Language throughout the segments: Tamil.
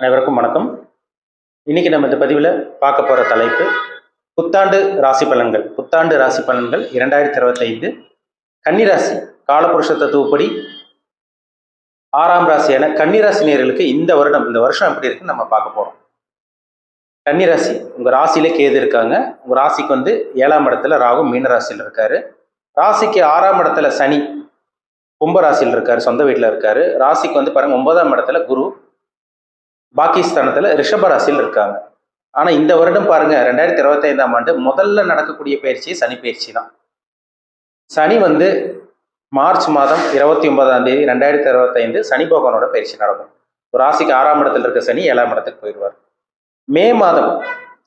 அனைவருக்கும் வணக்கம். இன்னைக்கு நம்ம இந்த பதிவில் பார்க்க போகிற தலைப்பு புத்தாண்டு ராசி பலன்கள். புத்தாண்டு ராசி பலன்கள் இரண்டாயிரத்தி இருபத்தைந்து. கன்னிராசி காலபுருஷ தத்துவப்படி ஆறாம் ராசியான கன்னிராசி நேர்களுக்கு இந்த வருடம் இந்த வருஷம் எப்படி இருக்குன்னு நம்ம பார்க்க போகிறோம் கன்னிராசி உங்கள் ராசியில கேது இருக்காங்க. உங்கள் ராசிக்கு வந்து ஏழாம் இடத்துல ராகு மீன ராசியில் இருக்காரு. ராசிக்கு ஆறாம் இடத்துல சனி கும்ப ராசியில் இருக்காரு சொந்த வீட்டில் இருக்காரு. ராசிக்கு வந்து பாருங்க ஒன்பதாம் இடத்துல குரு பாகிஸ்தானத்தில் ரிஷபராசியில் இருக்காங்க. ஆனால் இந்த வருடம் பாருங்க ரெண்டாயிரத்தி இருபத்தைந்தாம் ஆண்டு முதல்ல நடக்கக்கூடிய பயிற்சி சனி பயிற்சி தான். சனி வந்து மார்ச் மாதம் இருபத்தி ஒன்பதாம் தேதி ரெண்டாயிரத்தி இருபத்தைந்து சனி பகவானோட பயிற்சி நடக்கும். ஒரு ராசிக்கு ஆறாம் இடத்துல இருக்க சனி ஏழாம் இடத்துக்கு போயிடுவார். மே மாதம்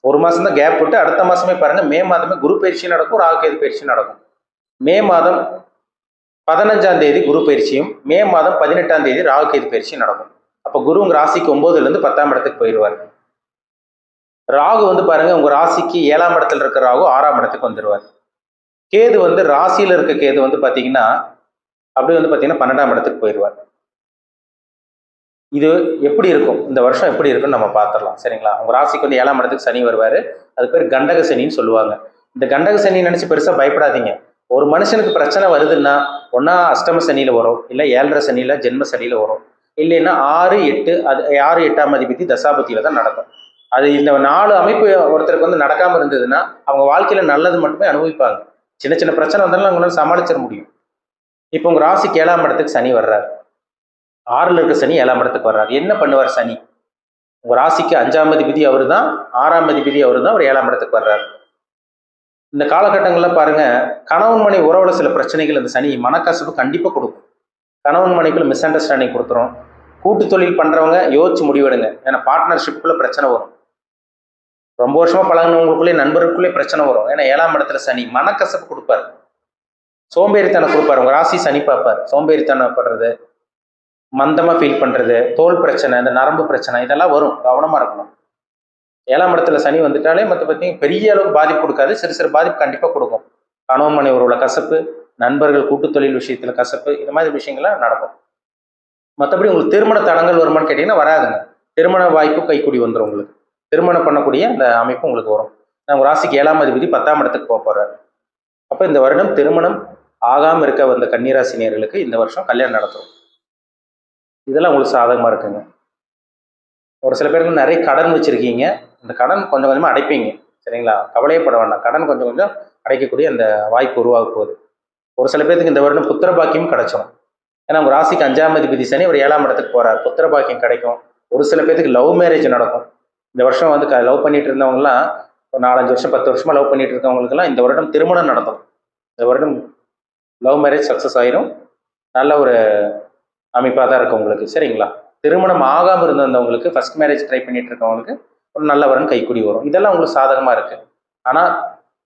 ஒரு மாதம் தான் கேப் விட்டு அடுத்த மாதமே பாருங்க மே மாதமே குரு பயிற்சி நடக்கும் ராகுகேது பயிற்சி நடக்கும். மே மாதம் பதினஞ்சாம் தேதி குரு பயிற்சியும் மே மாதம் பதினெட்டாம் தேதி ராகுகேது பயிற்சியும் நடக்கும். அப்போ குருங்க ராசிக்கு ஒம்போதுலேருந்து பத்தாம் இடத்துக்கு போயிடுவார் ராகு வந்து பாருங்க உங்க ராசிக்கு ஏழாம் இடத்துல இருக்கிற ராகு ஆறாம் இடத்துக்கு வந்துடுவார் கேது வந்து ராசியில் இருக்க கேது வந்து பார்த்தீங்கன்னா அப்படி வந்து பார்த்தீங்கன்னா பன்னெண்டாம் இடத்துக்கு போயிடுவார் இது எப்படி இருக்கும்? இந்த வருஷம் எப்படி இருக்கும்னு நம்ம பார்த்துடலாம் சரிங்களா? உங்க ராசிக்கு வந்து ஏழாம் இடத்துக்கு சனி வருவார். அது பேர் கண்டக சனின்னு சொல்லுவாங்க. இந்த கண்டக சனி நினைச்சு பெருசாக பயப்படாதீங்க. ஒரு மனுஷனுக்கு பிரச்சனை வருதுன்னா ஒன்னா அஷ்டம சனியில் வரும் இல்லை ஏழரை சனியில் ஜென்ம சனியில் வரும். இல்லைன்னா ஆறு எட்டு அது ஆறு எட்டாம் அதிபதி தசாபதியில தான் நடக்கும். அது இந்த நாலு அமைப்பு ஒருத்தருக்கு வந்து நடக்காமல் இருந்ததுன்னா அவங்க வாழ்க்கையில் நல்லது மட்டுமே அனுபவிப்பாங்க. சின்ன சின்ன பிரச்சனை வந்தாலும் அவங்களால சமாளிச்சிட முடியும். இப்போ உங்கள் ராசிக்கு ஏழாம் இடத்துக்கு சனி வர்றாரு. ஆறில் இருக்க சனி ஏழாம் இடத்துக்கு வர்றாரு. என்ன பண்ணுவார் சனி? உங்கள் ராசிக்கு அஞ்சாம் அதிபதி அவர் தான் ஆறாம் அதிபதி அவரு தான் அவர் ஏழாம் இடத்துக்கு வர்றாரு. இந்த காலகட்டங்களில் பாருங்க கணவன் மனை உறவுல சில பிரச்சனைகள் இந்த சனி மனக்கசப்பு கண்டிப்பாக கொடுக்கும். கணவன் மனைக்குள்ள மிஸ் அண்டர்ஸ்டாண்டிங் கொடுத்துரும். கூட்டு தொழில் பண்ணுறவங்க யோசிச்சு முடிவெடுங்க. ஏன்னா பார்ட்னர்ஷிப்புக்குள்ளே பிரச்சனை வரும். ரொம்ப வருஷமாக பழகினவங்களுக்குள்ளே நண்பருக்குள்ளே பிரச்சனை வரும். ஏன்னா ஏழாம் இடத்துல சனி மனக்கசப்பு கொடுப்பாரு. சோம்பேறித்தனம் கொடுப்பாரு. உங்கள் ராசி சனி பார்ப்பார். சோம்பேறித்தனம் படுறது மந்தமாக ஃபீல் பண்ணுறது தோல் பிரச்சனை இந்த நரம்பு பிரச்சனை இதெல்லாம் வரும். கவனமாக இருக்கணும். ஏழாம் இடத்துல சனி வந்துட்டாலே மற்ற பார்த்தீங்கன்னா பெரிய அளவுக்கு பாதிப்பு கொடுக்காது. சிறு சிறு பாதிப்பு கண்டிப்பாக கொடுக்கும். கணவன் மனை உள்ள கசப்பு நண்பர்கள் கூட்டு தொழில் கசப்பு இந்த மாதிரி விஷயங்கள்லாம் நடக்கும். மற்றபடி உங்களுக்கு திருமண தடங்கள் வருமானு கேட்டிங்கன்னா வராதுங்க. திருமண வாய்ப்பு கைக்கூடி வந்துடும் உங்களுக்கு. திருமணம் பண்ணக்கூடிய அந்த அமைப்பு உங்களுக்கு வரும். உங்க ராசிக்கு ஏழாம் அதிபதி பத்தாம் இடத்துக்கு போக போகிறாரு அப்போ இந்த வருடம் திருமணம் ஆகாமல் இருக்க வந்த கன்னிராசினியர்களுக்கு இந்த வருஷம் கல்யாணம் நடத்தும். இதெல்லாம் உங்களுக்கு சாதகமாக இருக்குங்க. ஒரு சில பேருக்கு நிறைய கடன் வச்சுருக்கீங்க. அந்த கடன் கொஞ்சம் கொஞ்சமாக அடைப்பீங்க. சரிங்களா? கவலையப்பட வேண்டாம். கடன் கொஞ்சம் கொஞ்சம் அடைக்கக்கூடிய அந்த வாய்ப்பு உருவாக போகுது. ஒரு சில பேருக்கு இந்த வருடம் புத்திர பாக்கியம் கிடைச்சிடும் ஏன்னா உங்க ராசிக்கு அஞ்சாம் அதிபதி சனி ஒரு ஏழாம் இடத்துக்கு போகிறார் புத்திர பாக்கியம் கிடைக்கும். ஒரு சில பேருக்கு லவ் மேரேஜ் நடக்கும். இந்த வருஷம் வந்து க லவ் பண்ணிட்டு இருந்தவங்கலாம் ஒரு நாலஞ்சு வருஷம் பத்து வருஷமாக லவ் பண்ணிட்டு இருக்கவங்களுக்குலாம் இந்த வருடம் திருமணம் நடக்கும். இந்த வருடம் லவ் மேரேஜ் சக்ஸஸ் ஆயிரும். நல்ல ஒரு அமைப்பாக தான் இருக்கும் உங்களுக்கு. சரிங்களா? திருமணம் ஆகாமல் இருந்தவங்களுக்கு ஃபர்ஸ்ட் மேரேஜ் ட்ரை பண்ணிட்டு இருக்கவங்களுக்கு ஒரு நல்ல வரன் கைக்குடி வரும். இதெல்லாம் உங்களுக்கு சாதகமாக இருக்குது ஆனால்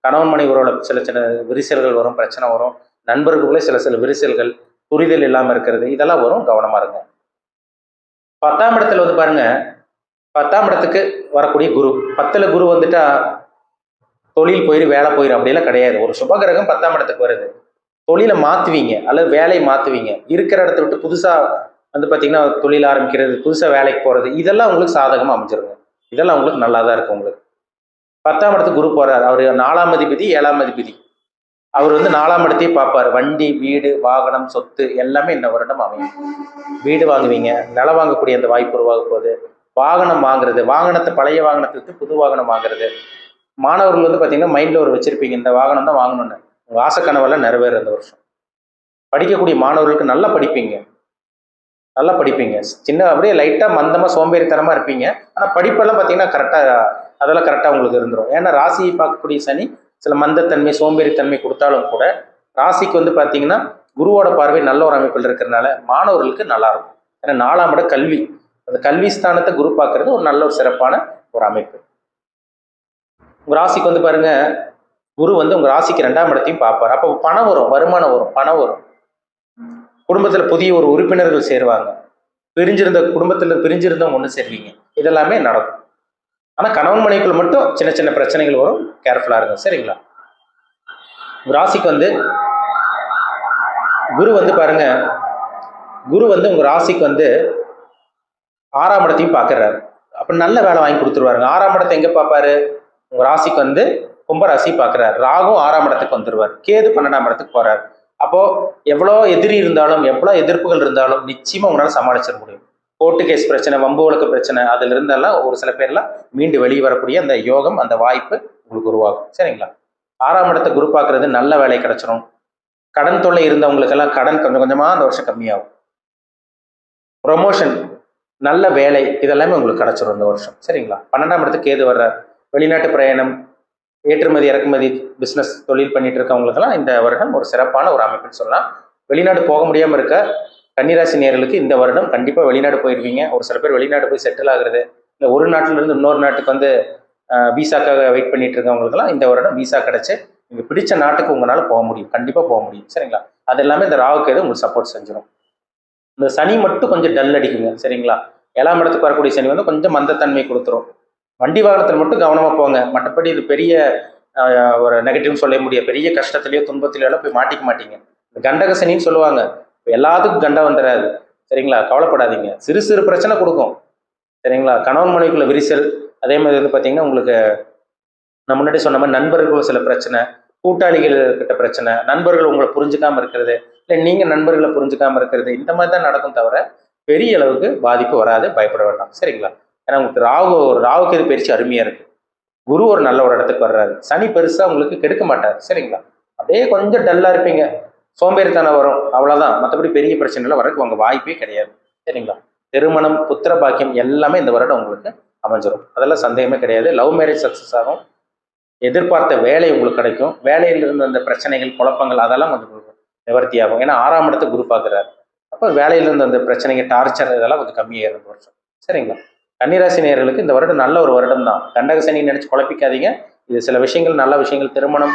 கணவன் மனை உறவுல சில சில விரிசல்கள் வரும் பிரச்சனை வரும். நண்பர்களுக்குள்ளே சில சில விரிசல்கள் புரிதல் இல்லாமல் இருக்கிறது. இதெல்லாம் வரும். கவனமாக இருங்க. பத்தாம் இடத்துல வந்து பாருங்க. பத்தாம் இடத்துக்கு வரக்கூடிய குரு. பத்தில் குரு வந்துட்டா தொழில் போயிரு வேலை போயிடும் அப்படிலாம் கிடையாது. ஒரு சுபகிரகம் பத்தாம் இடத்துக்கு வருது. தொழிலை மாற்றுவீங்க அல்லது வேலையை மாற்றுவீங்க இருக்கிற இடத்த விட்டு புதுசாக வந்து பார்த்தீங்கன்னா தொழில் ஆரம்பிக்கிறது புதுசாக வேலைக்கு போகிறது இதெல்லாம் உங்களுக்கு சாதகமாக அமைஞ்சிருங்க. இதெல்லாம் உங்களுக்கு நல்லா தான் இருக்கும் உங்களுக்கு. பத்தாம் இடத்துக்கு குரு போகிறார் அவர் நாலாம் அதிபதி ஏழாம் அதிபதி. அவர் வந்து நாலாம் இடத்தையே பார்ப்பாரு. வண்டி வீடு வாகனம் சொத்து எல்லாமே இந்த வருடம் அமையும். வீடு வாங்குவீங்க. நிலம் வாங்கக்கூடிய அந்த வாய்ப்பு உருவாக போகுது. வாகனம் வாங்குறது வாகனத்தை பழைய வாகனத்துக்கு புது வாகனம் வாங்குறது. மாணவர்கள் வந்து பார்த்தீங்கன்னா மைண்டில் ஒரு வச்சிருப்பீங்க இந்த வாகனம் தான் வாங்கணும்னு. உங்கள் ஆசைக்கனவெல்லாம் நிறைவேறும் இந்த வருஷம். படிக்கக்கூடிய மாணவர்களுக்கு நல்லா படிப்பீங்க. நல்லா படிப்பீங்க. சின்ன அப்படியே லைட்டாக மந்தமாக சோம்பேறித்தனமாக இருப்பீங்க. ஆனால் படிப்பெல்லாம் பார்த்தீங்கன்னா கரெக்டாக அதெல்லாம் கரெக்டாக உங்களுக்கு இருந்துடும் ஏன்னா ராசியை பார்க்கக்கூடிய சனி சில மந்தத்தன்மை சோம்பேறித்தன்மை கொடுத்தாலும் கூட ராசிக்கு வந்து பார்த்தீங்கன்னா குருவோட பார்வை நல்ல ஒரு அமைப்பில் இருக்கிறதுனால மாணவர்களுக்கு நல்லா இருக்கும். ஏன்னா நாலாம் இட கல்வி. அந்த கல்வி ஸ்தானத்தை குரு பார்க்கறது ஒரு நல்ல ஒரு சிறப்பான ஒரு அமைப்பு. உங்க ராசிக்கு வந்து பாருங்க குரு வந்து உங்க ராசிக்கு ரெண்டாம் இடத்தையும் பார்ப்பார். அப்போ பணம் வரும் வருமானம் வரும் பணம் வரும். குடும்பத்துல புதிய ஒரு உறுப்பினர்கள் சேருவாங்க. பிரிஞ்சிருந்த குடும்பத்துல பிரிஞ்சிருந்தவங்க ஒன்று சேருவீங்க. இதெல்லாமே நடக்கும். ஆனால் கணவன் மனைக்குள்ள மட்டும் சின்ன சின்ன பிரச்சனைகள் வரும். கேர்ஃபுல்லாக இருக்கும் சரிங்களா? ராசிக்கு வந்து குரு வந்து பாருங்க குரு வந்து உங்கள் ராசிக்கு வந்து ஆறாம் இடத்தையும் பார்க்குறாரு அப்போ நல்ல வேலை வாங்கி கொடுத்துருவாருங்க. ஆறாம் இடத்தை எங்கே பார்ப்பாரு உங்கள் ராசிக்கு வந்து கும்பராசி பார்க்குறாரு ராகும் ஆறாம் இடத்துக்கு வந்துருவார். கேது பன்னெண்டாம் இடத்துக்கு போகிறார் அப்போது எவ்வளோ எதிரி இருந்தாலும் எவ்வளோ எதிர்ப்புகள் இருந்தாலும் நிச்சயமாக உங்களால் சமாளிச்சிட முடியும். கோர்ட்டு கேஸ் பிரச்சனை வம்பு வழக்கு பிரச்சனை அதுல இருந்தெல்லாம் ஒரு சில பேர்லாம் மீண்டு வெளியே வரக்கூடிய அந்த யோகம் அந்த வாய்ப்பு உங்களுக்கு உருவாகும். சரிங்களா? ஆறாம் இடத்தை குரு பார்க்கறது நல்ல வேலை கிடைச்சிரும். கடன் தொல்லை இருந்தவங்களுக்கெல்லாம் கடன் கொஞ்சம் கொஞ்சமா அந்த வருஷம் கம்மியாகும். ப்ரொமோஷன் நல்ல வேலை இதெல்லாமே உங்களுக்கு கிடைச்சிரும் இந்த வருஷம். சரிங்களா? பன்னெண்டாம் இடத்துக்கு ஏது வர்றார். வெளிநாட்டு பிரயாணம் ஏற்றுமதி இறக்குமதி பிஸ்னஸ் தொழில் பண்ணிட்டு இருக்கவங்களுக்கெல்லாம் இந்த வருடம் ஒரு சிறப்பான ஒரு அமைப்புன்னு சொல்லலாம். வெளிநாடு போக முடியாமல் இருக்க கன்னிராசி நேர்களுக்கு இந்த வருடம் கண்டிப்பாக வெளிநாடு போயிருவீங்க ஒரு சில பேர் வெளிநாடு போய் செட்டில் ஆகுறது இல்லை ஒரு நாட்டிலிருந்து இன்னொரு நாட்டுக்கு வந்து விசாக்காக வெயிட் பண்ணிட்டு இருக்கவங்களுக்குலாம் இந்த வருடம் விசா கிடைச்சி நீங்கள் பிடிச்ச நாட்டுக்கு உங்களால் போக முடியும். கண்டிப்பாக போக முடியும். சரிங்களா? அது எல்லாமே இந்த ராவுக்கு எது உங்களுக்கு சப்போர்ட் செஞ்சிடும் இந்த சனி மட்டும் கொஞ்சம் டல் அடிக்குங்க. சரிங்களா? ஏழாம் இடத்துக்கு வரக்கூடிய சனி வந்து கொஞ்சம் மந்தத்தன்மை கொடுத்துரும். வண்டி வாகனத்தில் மட்டும் கவனமாக போங்க. மற்றபடி இது பெரிய ஒரு நெகட்டிவ்னு சொல்ல முடியாது. பெரிய கஷ்டத்துலையோ துன்பத்திலேயோ போய் மாட்டிக்க மாட்டீங்க. இந்த கண்டக சனின்னு சொல்லுவாங்க. எல்லாத்துக்கும் கண்டம் வந்துடாது சரிங்களா? கவலைப்படாதீங்க. சிறு சிறு பிரச்சனை கொடுக்கும். சரிங்களா? கணவன் மனைவிக்குள்ள விரிசல் அதே மாதிரி வந்து பார்த்தீங்கன்னா உங்களுக்கு நான் முன்னாடி சொன்ன மாதிரி நண்பர்கள் சில பிரச்சனை கூட்டாளிகள் கிட்ட பிரச்சனை நண்பர்கள் உங்களை புரிஞ்சுக்காம இருக்கிறது இல்லை நீங்கள் நண்பர்களை புரிஞ்சுக்காம இருக்கிறது இந்த மாதிரி தான் நடக்கும் தவிர பெரிய அளவுக்கு பாதிப்பு வராது பயப்பட வேண்டாம். சரிங்களா? ஏன்னா உங்களுக்கு ராகு ஒரு ராகுக்கு இது பெருசு அருமையாக இருக்கு. குரு ஒரு நல்ல ஒரு இடத்துக்கு வர்றாரு. சனி பெருசாக உங்களுக்கு கெடுக்க மாட்டார். சரிங்களா? அப்படியே கொஞ்சம் டல்லாக இருப்பீங்க. சோம்பேறித்தனம் வரும். அவ்வளோதான் மற்றபடி பெரிய பிரச்சனைலாம் வரக்கு உங்கள் வாய்ப்பே கிடையாது. சரிங்களா? திருமணம் புத்திர பாக்கியம் எல்லாமே இந்த வருடம் உங்களுக்கு அமைஞ்சிரும். அதெல்லாம் சந்தேகமே கிடையாது. லவ் மேரேஜ் சக்ஸஸ் ஆகும். எதிர்பார்த்த வேலை உங்களுக்கு கிடைக்கும். வேலையில் இருந்த அந்த பிரச்சனைகள் குழப்பங்கள் அதெல்லாம் கொஞ்சம் நிவர்த்தியாகும் நிவர்த்தி ஆகும். ஏன்னா ஆறாம் இடத்துக்கு குரு பார்க்குறாரு. அப்போ வேலையில் இருந்த அந்த பிரச்சனைகள் டார்ச்சர் இதெல்லாம் கொஞ்சம் கம்மியாக இருந்த வருஷம். சரிங்களா? கன்னிராசி நேர்களுக்கு இந்த வருடம் நல்ல ஒரு வருடம் தான். கண்டகசனி நினச்சி குழப்பிக்காதீங்க. இது சில விஷயங்கள் நல்ல விஷயங்கள் திருமணம்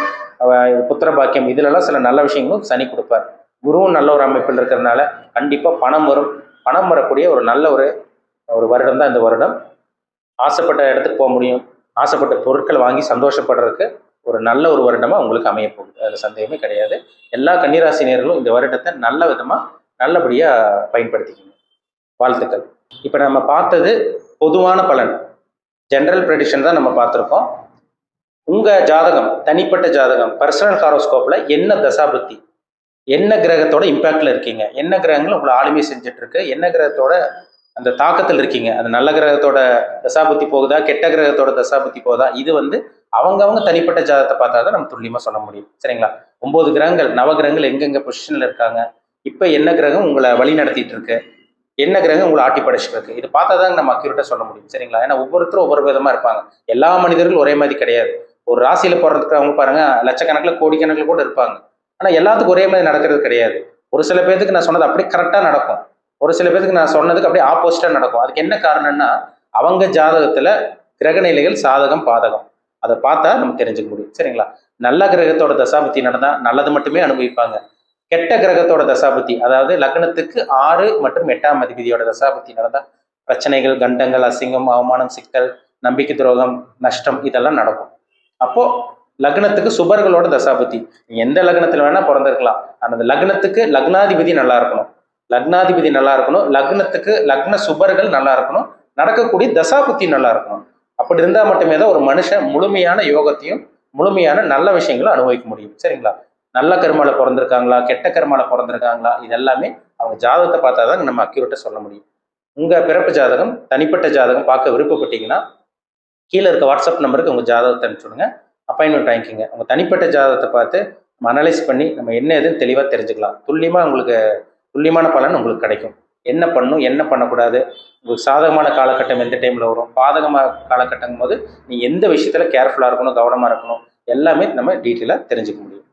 புத்திர பாக்கியம் இதுலலாம் சில நல்ல விஷயங்களும் சனி கொடுப்பார். குருவும் நல்ல ஒரு அமைப்பில் இருக்கிறதுனால கண்டிப்பாக பணம் வரும். பணம் வரக்கூடிய ஒரு நல்ல ஒரு ஒரு வருடம் தான் இந்த வருடம். ஆசைப்பட்ட இடத்துக்கு போக முடியும். ஆசைப்பட்ட பொருட்கள் வாங்கி சந்தோஷப்படுறதுக்கு ஒரு நல்ல ஒரு வருடமாக உங்களுக்கு அமைய போகுது. அதில் சந்தேகமே கிடையாது. எல்லா கன்னிராசினியர்களும் இந்த வருடத்தை நல்ல விதமாக நல்லபடியாக பயன்படுத்திக்கணும் வாழ்த்துக்கள். இப்போ நம்ம பார்த்தது பொதுவான பலன். ஜென்ரல் ப்ரெடிஷன் தான் நம்ம பார்த்துருக்கோம். உங்க ஜாதகம் தனிப்பட்ட ஜாதகம் பர்சனல் ஹாரோஸ்கோப்ல என்ன தசாபுத்தி? என்ன கிரகத்தோட இம்பாக்ட்ல இருக்கீங்க? என்ன கிரகங்கள் உங்களை ஆளுமை செஞ்சுட்டு இருக்கு என்ன கிரகத்தோட அந்த தாக்கத்தில் இருக்கீங்க? அந்த நல்ல கிரகத்தோட தசாபுத்தி போகுதா? கெட்ட கிரகத்தோட தசாபுத்தி போகுதா? இது வந்து அவங்கவங்க தனிப்பட்ட ஜாதகத்தை பார்த்தா தான் நம்ம துல்லியமா சொல்ல முடியும். சரிங்களா? ஒன்பது கிரகங்கள் நவகிரகங்கள் எங்கெங்க பொசிஷன்ல இருக்காங்க? இப்போ என்ன கிரகம் உங்களை வழி நடத்திட்டு இருக்கு என்ன கிரகம் உங்களை ஆட்டி படைச்சிட்டு இருக்கு இது பார்த்தா தான் நம்ம அக்யூரேட்டா சொல்ல முடியும். சரிங்களா? ஏன்னா ஒவ்வொருத்தரும் ஒவ்வொரு விதமா இருப்பாங்க. எல்லா மனிதர்களும் ஒரே மாதிரி கிடையாது. ஒரு ராசியில போடுறதுக்கு அவங்க பாருங்க லட்சக்கணக்கில் கோடிக்கணக்கில் கூட இருப்பாங்க. ஆனா எல்லாத்துக்கும் ஒரே மாதிரி நடக்கிறது கிடையாது. ஒரு சில பேர்த்துக்கு நான் சொன்னது அப்படியே கரெக்டா நடக்கும். ஒரு சில பேர்த்துக்கு நான் சொன்னதுக்கு அப்படியே ஆப்போசிட்டா நடக்கும். அதுக்கு என்ன காரணம்னா அவங்க ஜாதகத்துல கிரகநிலைகள் சாதகம் பாதகம். அதை பார்த்தா நம்ம தெரிஞ்சுக்க முடியும். சரிங்களா? நல்ல கிரகத்தோட தசாபுத்தி நடந்தால் நல்லது மட்டுமே அனுபவிப்பாங்க. கெட்ட கிரகத்தோட தசாபுத்தி அதாவது லக்னத்துக்கு ஆறு மற்றும் எட்டாம் அதிபதியோட தசாபுத்தி நடந்தால் பிரச்சனைகள் கண்டங்கள் அசிங்கம் அவமானம் சிக்கல் நம்பிக்கை துரோகம் நஷ்டம் இதெல்லாம் நடக்கும். அப்போ லக்னத்துக்கு சுபர்களோட தசாபதி. எந்த லக்னத்துல வேணா பிறந்திருக்கலாம். ஆனா அந்த லக்னத்துக்கு லக்னாதிபதி நல்லா இருக்கணும். லக்னாதிபதி நல்லா இருக்கணும். லக்னத்துக்கு லக்ன சுபர்கள் நல்லா இருக்கணும். நடக்கக்கூடிய தசாபுத்தி நல்லா இருக்கணும். அப்படி இருந்தா மட்டுமே தான் ஒரு மனுஷன் முழுமையான யோகத்தையும் முழுமையான நல்ல விஷயங்களும் அனுபவிக்க முடியும். சரிங்களா? நல்ல கருமால பிறந்திருக்காங்களா? கெட்ட கருமால பிறந்திருக்காங்களா? இது எல்லாமே அவங்க ஜாதகத்தை பார்த்தா தான் நம்ம அக்யூரட்டை சொல்ல முடியும். உங்கள் பிறப்பு ஜாதகம் தனிப்பட்ட ஜாதகம் பார்க்க விருப்பப்பட்டீங்கன்னா கீழே இருக்க வாட்ஸ்அப் நம்பருக்கு உங்கள் ஜாதகத்தை அனுப்பிச்சுடுங்க அப்பாயின்மெண்ட் வாங்கிக்கிங்க. உங்கள் தனிப்பட்ட ஜாதகத்தை பார்த்து நம்ம அனலைஸ் பண்ணி நம்ம என்ன எதுன்னு தெளிவாக தெரிஞ்சுக்கலாம். துல்லியமாக உங்களுக்கு துல்லியமான பலன் உங்களுக்கு கிடைக்கும். என்ன பண்ணும் என்ன பண்ணக்கூடாது உங்களுக்கு சாதகமான காலகட்டம் எந்த டைமில் வரும் பாதகமான காலகட்டங்கும் போது நீ எந்த விஷயத்தில் கேர்ஃபுல்லாக இருக்கணும் கவனமாக இருக்கணும் எல்லாமே நம்ம டீட்டெயிலாக தெரிஞ்சுக்க முடியும்.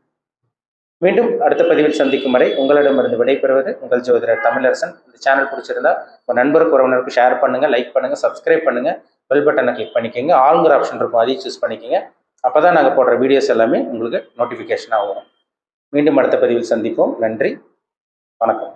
மீண்டும் அடுத்த பதிவில் சந்திக்கும் வரை உங்களிடமிருந்து விடைபெறுவது உங்கள் ஜோதிடர் தமிழரசன். இந்த சேனல் பிடிச்சிருந்தா உங்கள் நண்பருக்கு உறவினருக்கு ஷேர் பண்ணுங்கள் லைக் பண்ணுங்கள் சப்ஸ்கிரைப் பண்ணுங்கள் பெல் பட்டனை கிளிக் பண்ணிக்கோங்க. ஆளுங்கிற ஆப்ஷன் இருக்கும். அதையும் சூஸ் பண்ணிக்கோங்க. அப்போ தான் நாங்கள் போடுற வீடியோஸ் எல்லாமே உங்களுக்கு நோட்டிஃபிகேஷனாக வரும். மீண்டும் அடுத்த பதிவில் சந்திப்போம். நன்றி. வணக்கம்.